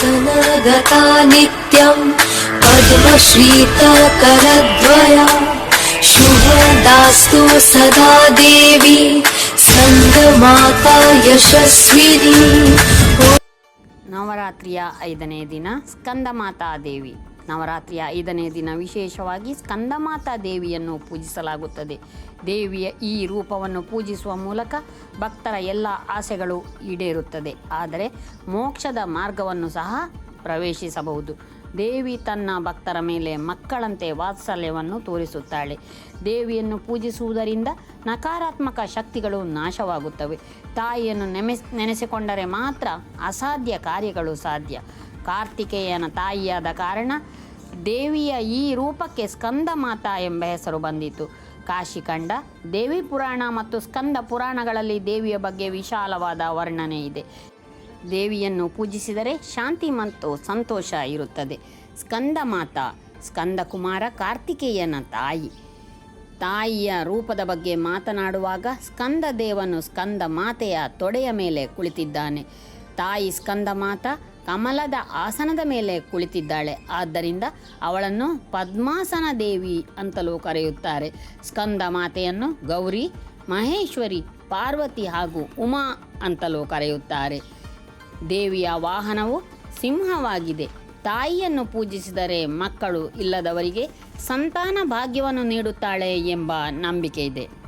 आसनगता नित्यम् पद्मश्रीतकरद्वया शुभदास्तु सदा देवी स्कन्दमाता यशस्विनी ನವರಾತ್ರಿಯ ಐದನೇ ದಿನ ಸ್ಕಂದಮಾತಾ ದೇವಿ ನವರಾತ್ರಿಯ ಐದನೇ ದಿನ ವಿಶೇಷವಾಗಿ ಸ್ಕಂದಮಾತಾ ದೇವಿಯನ್ನು ಪೂಜಿಸಲಾಗುತ್ತದೆ. ದೇವಿಯ ಈ ರೂಪವನ್ನು ಪೂಜಿಸುವ ಮೂಲಕ ಭಕ್ತರ ಎಲ್ಲ ಆಸೆಗಳು ಈಡೇರುತ್ತದೆ. ಆದರೆ ಮೋಕ್ಷದ ಮಾರ್ಗವನ್ನು ಸಹ ಪ್ರವೇಶಿಸಬಹುದು. ದೇವಿ ತನ್ನ ಭಕ್ತರ ಮೇಲೆ ಮಕ್ಕಳಂತೆ ವಾತ್ಸಲ್ಯವನ್ನು ತೋರಿಸುತ್ತಾಳೆ. ದೇವಿಯನ್ನು ಪೂಜಿಸುವುದರಿಂದ ನಕಾರಾತ್ಮಕ ಶಕ್ತಿಗಳು ನಾಶವಾಗುತ್ತವೆ. ತಾಯಿಯನ್ನು ನೆಮೆಸ್ ನೆನೆಸಿಕೊಂಡರೆ ಮಾತ್ರ ಅಸಾಧ್ಯ ಕಾರ್ಯಗಳು ಸಾಧ್ಯ. ಕಾರ್ತಿಕೇಯನ ತಾಯಿಯಾದ ಕಾರಣ ದೇವಿಯ ಈ ರೂಪಕ್ಕೆ ಸ್ಕಂದ ಮಾತಾ ಎಂಬ ಹೆಸರು ಬಂದಿತು ಕಾಶಿಖಂಡ ದೇವಿ ಪುರಾಣ ಮತ್ತು ಸ್ಕಂದ ಪುರಾಣಗಳಲ್ಲಿ ದೇವಿಯ ಬಗ್ಗೆ ವಿಶಾಲವಾದ ವರ್ಣನೆ ಇದೆ. ದೇವಿಯನ್ನು ಪೂಜಿಸಿದರೆ ಶಾಂತಿ ಮತ್ತು ಸಂತೋಷ ಇರುತ್ತದೆ. ಸ್ಕಂದ ಮಾತಾ ಸ್ಕಂದಕುಮಾರ ಕಾರ್ತಿಕೇಯನ ತಾಯಿ. ತಾಯಿಯ ರೂಪದ ಬಗ್ಗೆ ಮಾತನಾಡುವಾಗ ಸ್ಕಂದ ದೇವನು ಸ್ಕಂದ ಮಾತೆಯ ತೊಡೆಯ ಮೇಲೆ ಕುಳಿತಿದ್ದಾನೆ. ತಾಯಿ ಸ್ಕಂದ ಮಾತಾ ಕಮಲದ ಆಸನದ ಮೇಲೆ ಕುಳಿತಿದ್ದಾಳೆ. ಆದ್ದರಿಂದ ಅವಳನ್ನು ಪದ್ಮಾಸನ ದೇವಿ ಅಂತಲೂ ಕರೆಯುತ್ತಾರೆ. ಸ್ಕಂದ ಮಾತೆಯನ್ನು ಗೌರಿ, ಮಹೇಶ್ವರಿ, ಪಾರ್ವತಿ ಹಾಗೂ ಉಮಾ ಅಂತಲೂ ಕರೆಯುತ್ತಾರೆ. ದೇವಿಯ ವಾಹನವು ಸಿಂಹವಾಗಿದೆ. ತಾಯಿಯನ್ನು ಪೂಜಿಸಿದರೆ ಮಕ್ಕಳು ಇಲ್ಲದವರಿಗೆ ಸಂತಾನ ಭಾಗ್ಯವನ್ನು ನೀಡುತ್ತಾಳೆ ಎಂಬ ನಂಬಿಕೆ ಇದೆ.